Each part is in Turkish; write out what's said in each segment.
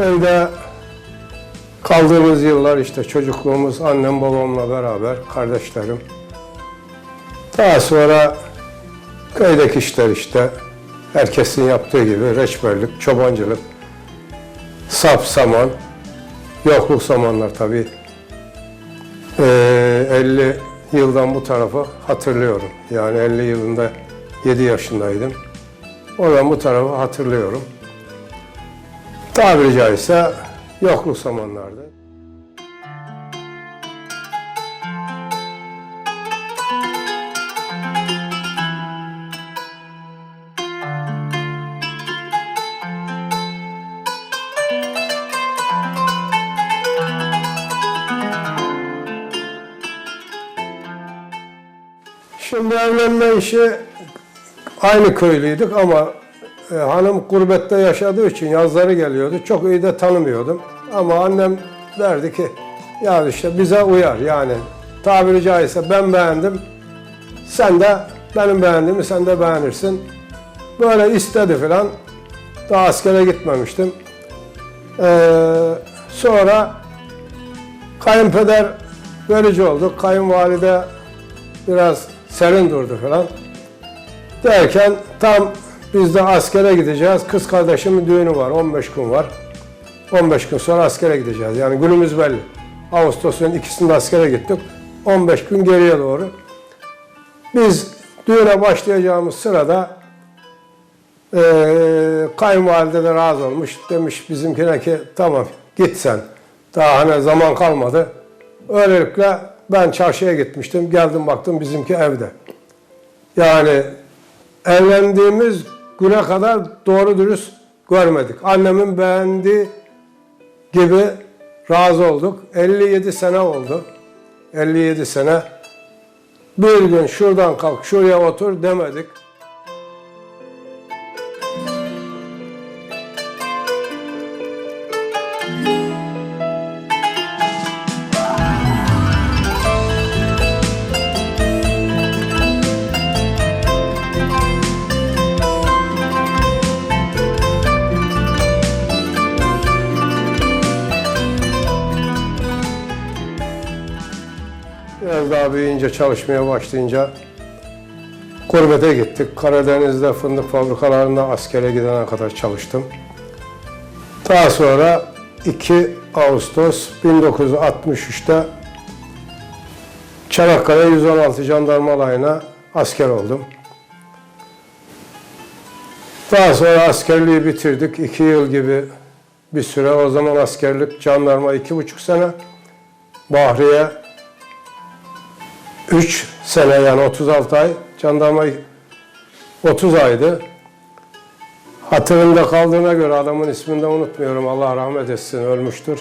Köyde kaldığımız yıllar işte çocukluğumuz annem babamla beraber, kardeşlerim. Daha sonra köydeki işler işte herkesin yaptığı gibi reçberlik, çobancılık, sap saman, yokluk zamanlar tabii. Ee, 50 yıldan bu tarafa hatırlıyorum. Yani 50 yılında 7 yaşındaydım. Oradan bu tarafı hatırlıyorum. Tabiri caizse yokluk zamanlardı. Şimdi evlenme işi aynı köylüydük ama e, hanım gurbette yaşadığı için yazları geliyordu. Çok iyi de tanımıyordum. Ama annem derdi ki ya işte bize uyar yani tabiri caizse ben beğendim. Sen de benim beğendiğimi sen de beğenirsin. Böyle istedi falan. Daha askere gitmemiştim. Ee, sonra kayınpeder verici oldu. Kayınvalide biraz serin durdu falan. Derken tam biz de askere gideceğiz. Kız kardeşimin düğünü var. 15 gün var. 15 gün sonra askere gideceğiz. Yani günümüz belli. Ağustos'un ikisinde askere gittik. 15 gün geriye doğru. Biz düğüne başlayacağımız sırada eee kayınvalide de razı olmuş. Demiş bizimkine ki tamam git sen. Daha hani zaman kalmadı. Öylelikle ben çarşıya gitmiştim. Geldim baktım bizimki evde. Yani evlendiğimiz güne kadar doğru dürüst görmedik. Annemin beğendiği gibi razı olduk. 57 sene oldu. 57 sene. Bir gün şuradan kalk, şuraya otur demedik. Biraz daha büyüyünce çalışmaya başlayınca gurbete gittik. Karadeniz'de fındık fabrikalarında askere gidene kadar çalıştım. Daha sonra 2 Ağustos 1963'te Çanakkale 116 Jandarma Alayı'na asker oldum. Daha sonra askerliği bitirdik. 2 yıl gibi bir süre. O zaman askerlik jandarma iki buçuk sene. Bahriye 3 sene yani 36 ay. Jandarma 30 aydı. Hatırımda kaldığına göre adamın ismini de unutmuyorum. Allah rahmet etsin ölmüştür.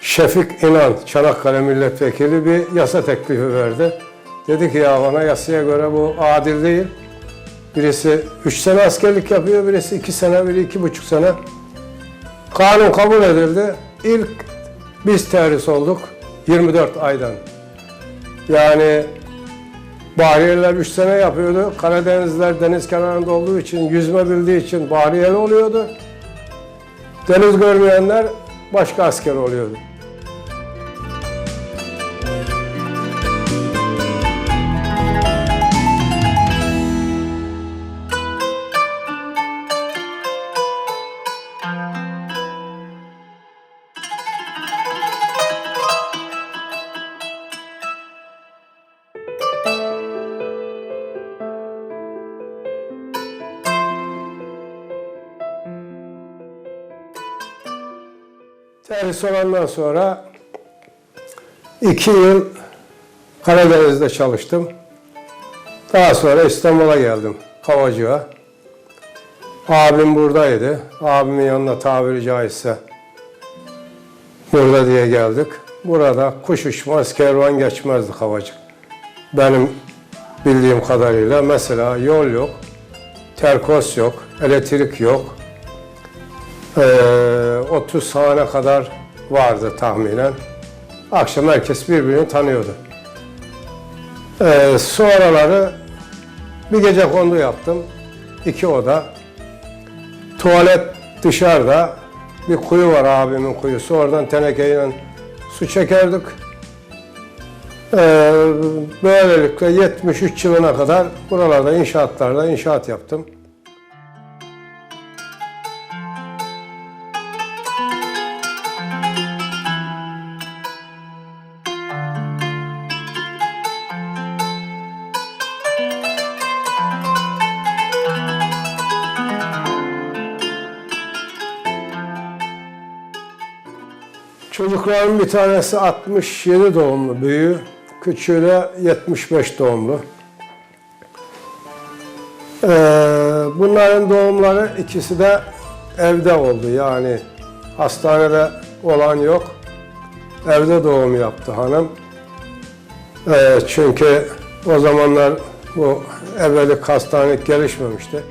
Şefik İnan, Çanakkale milletvekili bir yasa teklifi verdi. Dedi ki ya bana yasaya göre bu adil değil. Birisi 3 sene askerlik yapıyor, birisi 2 sene, biri 2,5 sene. Kanun kabul edildi. İlk biz terhis olduk 24 aydan. Yani Bahriyeler 3 sene yapıyordu. Karadenizler deniz kenarında olduğu için, yüzme bildiği için Bahriyeli oluyordu. Deniz görmeyenler başka asker oluyordu. Terhis olandan sonra iki yıl Karadeniz'de çalıştım. Daha sonra İstanbul'a geldim Kavacığa. Abim buradaydı. Abimin yanına tabiri caizse burada diye geldik. Burada kuş uçmaz, kervan geçmezdi Kavacık. Benim bildiğim kadarıyla mesela yol yok, terkos yok, elektrik yok. Ee, 30 sahne kadar vardı tahminen. Akşam herkes birbirini tanıyordu. Ee, sonraları bir gece kondu yaptım. İki oda. Tuvalet dışarıda. bir kuyu var abimin kuyusu. Oradan tenekeyle su çekerdik. Ee, böylelikle 73 yılına kadar buralarda inşaatlarda inşaat yaptım. Çocukların bir tanesi 67 doğumlu büyüğü, küçüğü de 75 doğumlu. Ee, bunların doğumları ikisi de evde oldu yani hastanede olan yok. Evde doğum yaptı hanım. Ee, çünkü o zamanlar bu evvelik hastanelik gelişmemişti.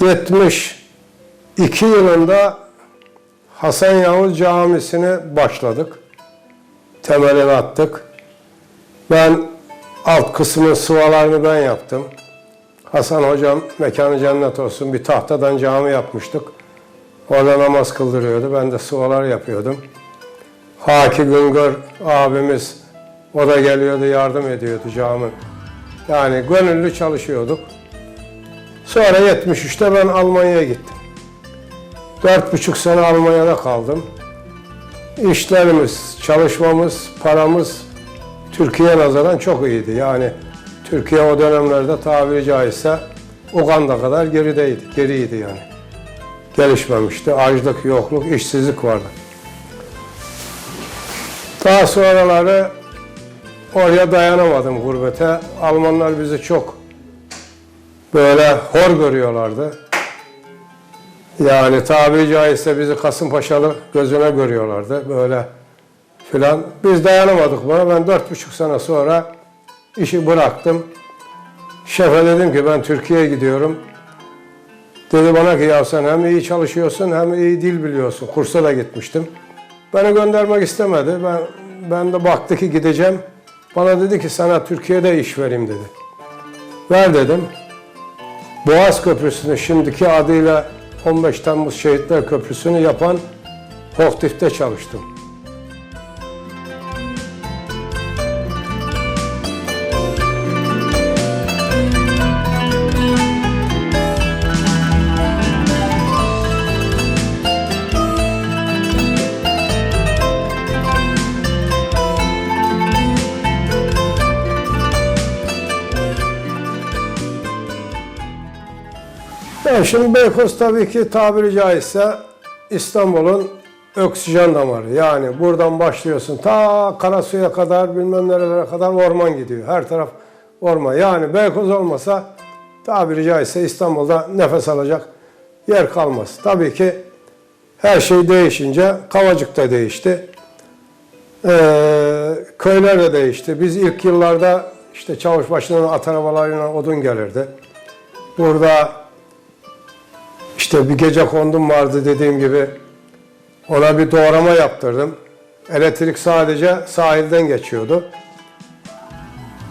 ...72 yılında Hasan Yavuz Camisi'ni başladık. Temelini attık. Ben alt kısmın sıvalarını ben yaptım. Hasan hocam mekanı cennet olsun bir tahtadan cami yapmıştık. Orada namaz kıldırıyordu. Ben de sıvalar yapıyordum. Haki Güngör abimiz o da geliyordu yardım ediyordu cami. Yani gönüllü çalışıyorduk. Sonra 73'te ben Almanya'ya gittim. Dört buçuk sene Almanya'da kaldım. İşlerimiz, çalışmamız, paramız Türkiye nazaran çok iyiydi. Yani Türkiye o dönemlerde tabiri caizse Uganda kadar gerideydi, geriydi yani. Gelişmemişti. Açlık, yokluk, işsizlik vardı. Daha sonraları oraya dayanamadım gurbete. Almanlar bizi çok böyle hor görüyorlardı. Yani tabiri caizse bizi Kasımpaşalı gözüne görüyorlardı böyle filan. Biz dayanamadık buna. Ben dört buçuk sene sonra işi bıraktım. Şefe dedim ki ben Türkiye'ye gidiyorum. Dedi bana ki ya sen hem iyi çalışıyorsun hem iyi dil biliyorsun. Kursa da gitmiştim. Beni göndermek istemedi. Ben, ben de baktı ki gideceğim. Bana dedi ki sana Türkiye'de iş vereyim dedi. Ver dedim. Boğaz Köprüsü'nü şimdiki adıyla 15 Temmuz Şehitler Köprüsü'nü yapan Hoftif'te çalıştım. Şimdi Beykoz tabii ki tabiri caizse İstanbul'un oksijen damarı. Yani buradan başlıyorsun ta Karasu'ya kadar bilmem nerelere kadar orman gidiyor. Her taraf orman. Yani Beykoz olmasa tabiri caizse İstanbul'da nefes alacak yer kalmaz. Tabii ki her şey değişince Kavacık da değişti. Ee, köyler de değişti. Biz ilk yıllarda işte çavuşbaşının at arabalarıyla odun gelirdi. Burada işte bir gece kondum vardı dediğim gibi. Ona bir doğrama yaptırdım. Elektrik sadece sahilden geçiyordu.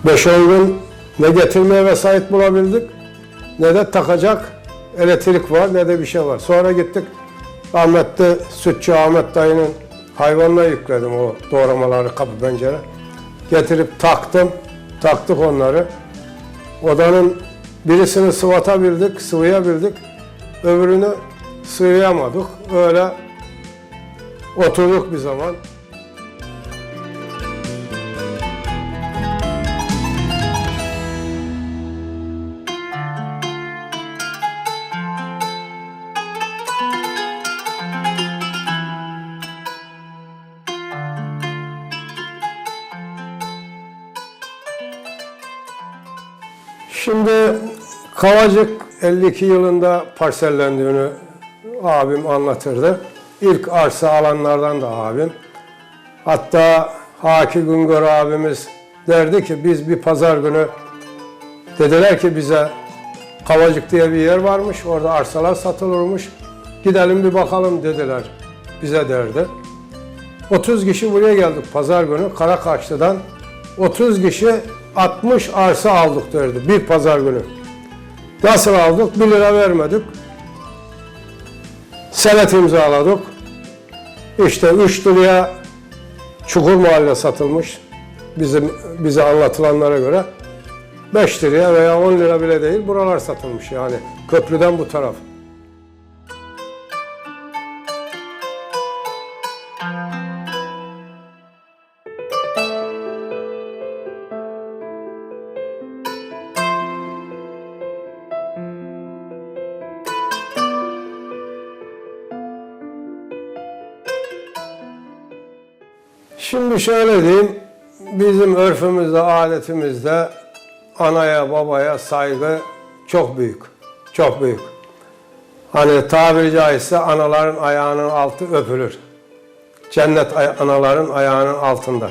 5-10 gün ne getirmeye vesayet bulabildik ne de takacak elektrik var ne de bir şey var. Sonra gittik rahmetli Sütçü Ahmet dayının hayvanına yükledim o doğramaları kapı pencere. Getirip taktım. Taktık onları. Odanın birisini sıvatabildik, sıvayabildik. Öbürünü sığıyamadık. Öyle oturduk bir zaman. Şimdi Kavacık 52 yılında parsellendiğini abim anlatırdı. ilk arsa alanlardan da abim. Hatta Haki Güngör abimiz derdi ki biz bir pazar günü dediler ki bize Kavacık diye bir yer varmış. Orada arsalar satılırmış. Gidelim bir bakalım dediler bize derdi. 30 kişi buraya geldik pazar günü Karakaşlı'dan. 30 kişi 60 arsa aldık derdi bir pazar günü. Nasıl aldık? 1 lira vermedik. Senet imzaladık. İşte 3 liraya Çukur Mahalle satılmış. Bizim bize anlatılanlara göre 5 liraya veya 10 lira bile değil buralar satılmış yani köprüden bu taraf. Şimdi şöyle diyeyim, bizim örfümüzde, adetimizde anaya babaya saygı çok büyük. Çok büyük. Hani tabiri caizse anaların ayağının altı öpülür. Cennet anaların ayağının altında.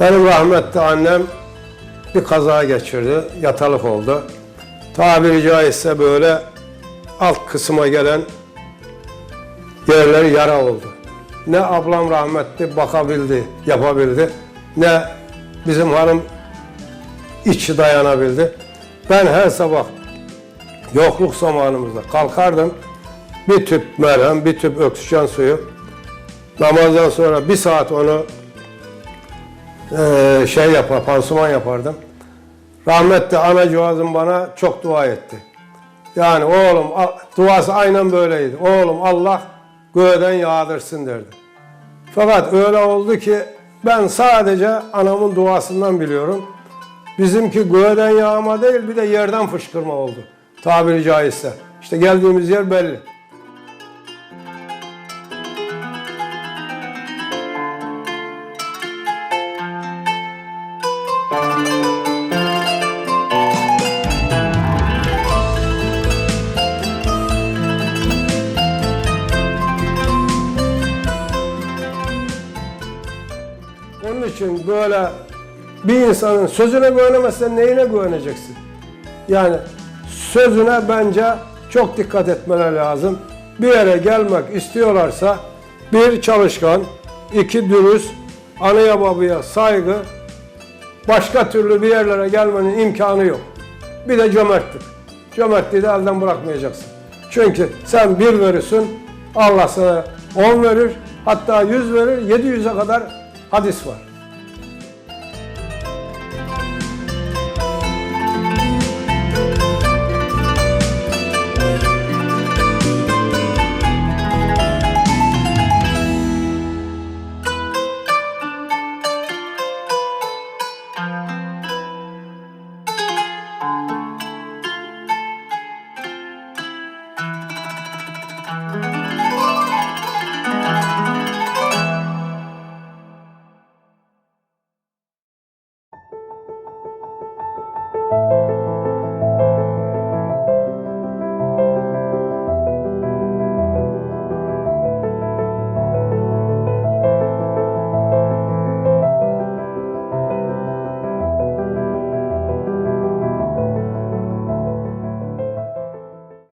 Benim rahmetli annem bir kaza geçirdi, yatalık oldu. Tabiri caizse böyle alt kısma gelen yerleri yara oldu. Ne ablam rahmetli bakabildi, yapabildi, ne bizim hanım içi dayanabildi. Ben her sabah yokluk zamanımızda kalkardım. Bir tüp merhem, bir tüp oksijen suyu. Namazdan sonra bir saat onu eee, şey yapar, pansuman yapardım. Rahmetli anacığızım bana çok dua etti. Yani oğlum duası aynen böyleydi. Oğlum Allah göğden yağdırsın derdi. Fakat öyle oldu ki ben sadece anamın duasından biliyorum. Bizimki göğden yağma değil bir de yerden fışkırma oldu. Tabiri caizse. İşte geldiğimiz yer belli. İçin böyle bir insanın sözüne güvenemezsen neyine güveneceksin? Yani sözüne bence çok dikkat etmeler lazım. Bir yere gelmek istiyorlarsa bir çalışkan, iki dürüst, anaya babaya saygı, başka türlü bir yerlere gelmenin imkanı yok. Bir de cömertlik. Cömertliği de elden bırakmayacaksın. Çünkü sen bir verirsin, Allah sana on verir, hatta yüz verir, yedi yüze kadar hadis var.